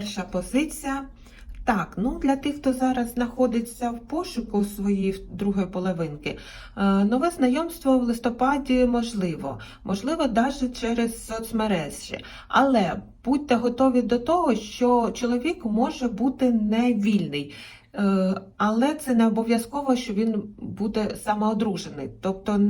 Перша позиція. Так, ну для тих, хто зараз знаходиться в пошуку своєї другої половинки, е, нове знайомство в листопаді можливо, можливо, навіть через соцмережі. Але будьте готові до того, що чоловік може бути не вільний. Е, Але це не обов'язково, що він буде самоодружений. Тобто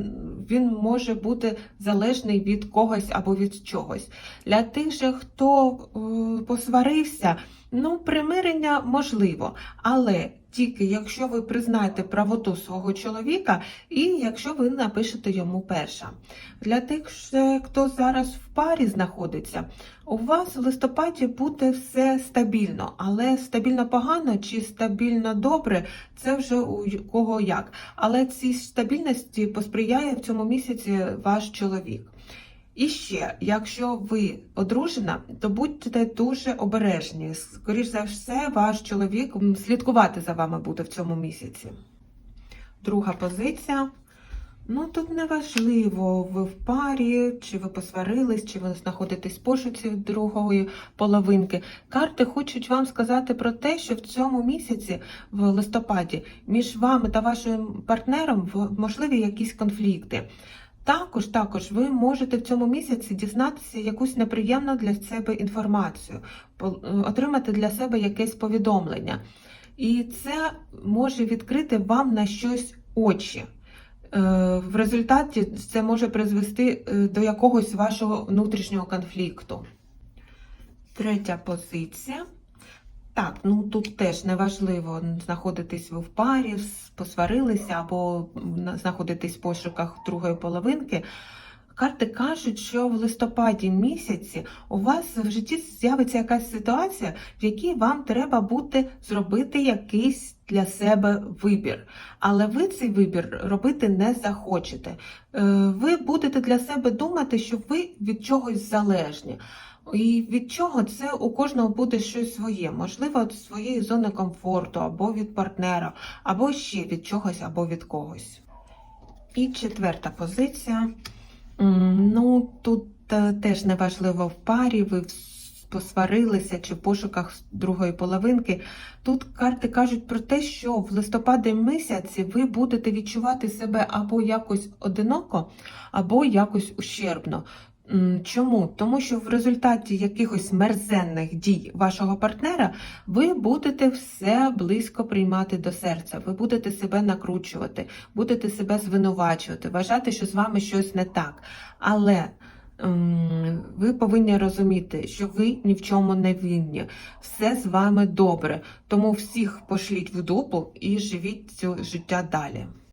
він може бути залежний від когось або від чогось. Для тих же, хто е, посварився, ну, примирення можливо, але тільки якщо ви признаєте правоту свого чоловіка і якщо ви напишете йому перша. Для тих, хто зараз в парі знаходиться, у вас в листопаді буде все стабільно, але стабільно погано чи стабільно добре, це вже у кого як. Але цій стабільності посприяє в цьому місяці ваш чоловік. І ще, якщо ви одружена, то будьте дуже обережні. Скоріш за все, ваш чоловік слідкувати за вами буде в цьому місяці. Друга позиція. Ну тут не важливо, ви в парі, чи ви посварились, чи ви знаходитесь в пошуці другої половинки. Карти хочуть вам сказати про те, що в цьому місяці, в листопаді, між вами та вашим партнером можливі якісь конфлікти. Також, також ви можете в цьому місяці дізнатися якусь неприємну для себе інформацію, е, отримати для себе якесь повідомлення. І це може відкрити вам на щось очі. Е, В результаті це може призвести е, до якогось вашого внутрішнього конфлікту. Третя позиція. Так, ну тут теж неважливо знаходитись ви в парі, посварилися або знаходитись в пошуках другої половинки. Карти кажуть, що в листопаді місяці у вас в житті з'явиться якась ситуація, в якій вам треба буде зробити якийсь для себе вибір. Але ви цей вибір робити не захочете. Е, Ви будете для себе думати, що ви від чогось залежні. І від чого це у кожного буде щось своє, можливо, від своєї зони комфорту, або від партнера, або ще від чогось, або від когось. І четверта позиція. Теж неважливо в парі, ви посварилися чи в пошуках другої половинки. Тут карти кажуть про те, що в листопаді місяці ви будете відчувати себе або якось одиноко, або якось ущербно. Чому? Тому що в результаті якихось мерзенних дій вашого партнера ви будете все близько приймати до серця, ви будете себе накручувати, будете себе звинувачувати, вважати, що з вами щось не так. Але ви повинні розуміти, що ви ні в чому не винні, все з вами добре. Тому всіх пошліть в дупу і живіть цю життя далі.